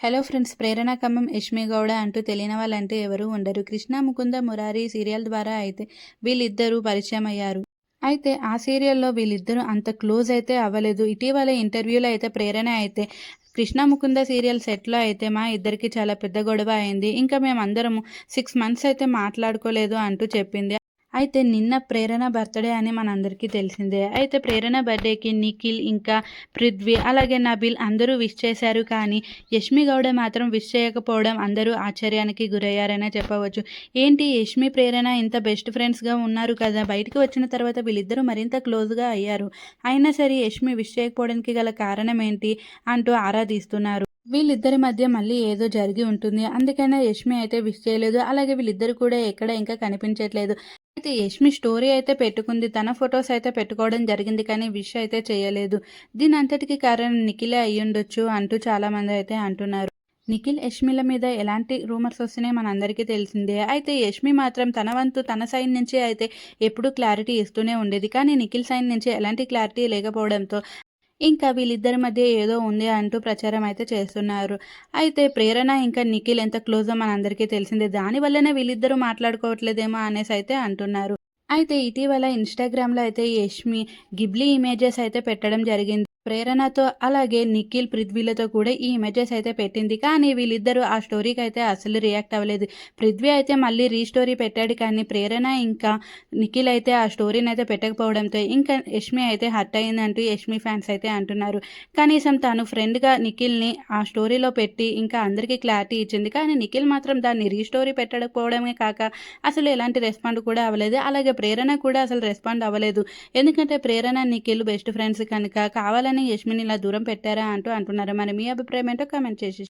Hello friends Prerana Khammam Yashmi Gowda అంటూ తెలియని వాళ్ళంటే ఎవరూ ఉండరు. కృష్ణ ముకుంద మురారి సీరియల్ ద్వారా అయితే వీళ్ళిద్దరూ పరిచయం అయ్యారు. అయితే ఆ సీరియల్లో వీళ్ళిద్దరూ అంత క్లోజ్ అయితే అవ్వలేదు. ఇటీవల ఇంటర్వ్యూలో అయితే ప్రేరణ అయితే కృష్ణ ముకుంద సీరియల్ సెట్లో అయితే మా ఇద్దరికి చాలా పెద్ద గొడవ అయింది. ఇంకా మేమందరము సిక్స్ మంత్స్ అయితే మాట్లాడుకోలేదు అంటూ చెప్పింది. అయితే నిన్న ప్రేరణ బర్త్డే అని మనందరికీ తెలిసిందే. అయితే ప్రేరణ బర్త్డేకి నిఖిల్ ఇంకా పృథ్వీ అలాగే నబిల్ అందరూ విష్ చేశారు కానీ యష్మి గౌడ మాత్రం విష్ చేయకపోవడం అందరూ ఆశ్చర్యానికి గురయ్యారనే చెప్పవచ్చు. ఏంటి యష్మి ప్రేరణ ఇంత బెస్ట్ ఫ్రెండ్స్గా ఉన్నారు కదా? బయటకు వచ్చిన తర్వాత వీళ్ళిద్దరూ మరింత క్లోజ్గా అయ్యారు. అయినా సరే యష్మి విష్ చేయకపోవడానికి గల కారణం ఏంటి అంటూ ఆరాధిస్తున్నారు వీళ్ళిద్దరి మధ్య మళ్ళీ ఏదో జరిగి ఉంటుంది. అందుకనే యష్మి అయితే విష్ చేయలేదు. అలాగే వీళ్ళిద్దరు కూడా ఎక్కడ ఇంకా కనిపించట్లేదు. అయితే యష్మి స్టోరీ అయితే పెట్టుకుంది. తన ఫొటోస్ అయితే పెట్టుకోవడం జరిగింది కానీ విష్ అయితే చేయలేదు. దీని అంతటికి కారణం నిఖిలే అయ్యుండొచ్చు అంటూ చాలామంది అయితే అంటున్నారు. నిఖిల్ యష్మిల మీద ఎలాంటి రూమర్స్ వస్తున్నాయి మనందరికీ తెలిసిందే. అయితే యష్మి మాత్రం తన వంతు తన సైన్ నుంచి అయితే ఎప్పుడూ క్లారిటీ ఇస్తూనే ఉండేది. కానీ నిఖిల్ సైన్ నుంచి ఎలాంటి క్లారిటీ లేకపోవడంతో ఇంకా వీళ్ళిద్దరి మధ్య ఏదో ఉంది అంటూ ప్రచారం అయితే చేస్తున్నారు. అయితే ప్రేరణ ఇంకా నిఖిల్ ఎంత క్లోజో మనందరికీ తెలిసిందే. దానివల్లనే వీళ్ళిద్దరూ మాట్లాడుకోవట్లేదేమో అనేసి అయితే అంటున్నారు. అయితే ఇటీవల ఇన్స్టాగ్రామ్లో అయితే యష్మి గిబ్లీ ఇమేజెస్ అయితే పెట్టడం జరిగింది. ప్రేరణతో అలాగే నిఖిల్ పృథ్వీలతో కూడా ఈ ఇమేజెస్ అయితే పెట్టింది. కానీ వీళ్ళిద్దరూ ఆ స్టోరీకి అయితే అసలు రియాక్ట్ అవ్వలేదు. పృథ్వీ అయితే మళ్ళీ రీస్టోరీ పెట్టాడు కానీ ప్రేరణ ఇంకా నిఖిల్ అయితే ఆ స్టోరీని అయితే పెట్టకపోవడంతో ఇంకా యష్మి అయితే హర్ట్ అయిందంటూ యష్మి ఫ్యాన్స్ అయితే అంటున్నారు. కనీసం తను ఫ్రెండ్గా నిఖిల్ని ఆ స్టోరీలో పెట్టి ఇంకా అందరికీ క్లారిటీ ఇచ్చింది. కానీ నిఖిల్ మాత్రం దాన్ని రీస్టోరీ పెట్టకపోవడమే కాక అసలు ఎలాంటి రెస్పాండ్ కూడా అవ్వలేదు. అలాగే ప్రేరణ కూడా అసలు రెస్పాండ్ అవ్వలేదు. ఎందుకంటే ప్రేరణ నిఖిల్ బెస్ట్ ఫ్రెండ్స్ కనుక కావాలని యష్మిని ఇలా దూరం పెట్టారా అంటూ అంటున్నారు. మరి మీ అభిప్రాయం ఏంటో కామెంట్ చేసి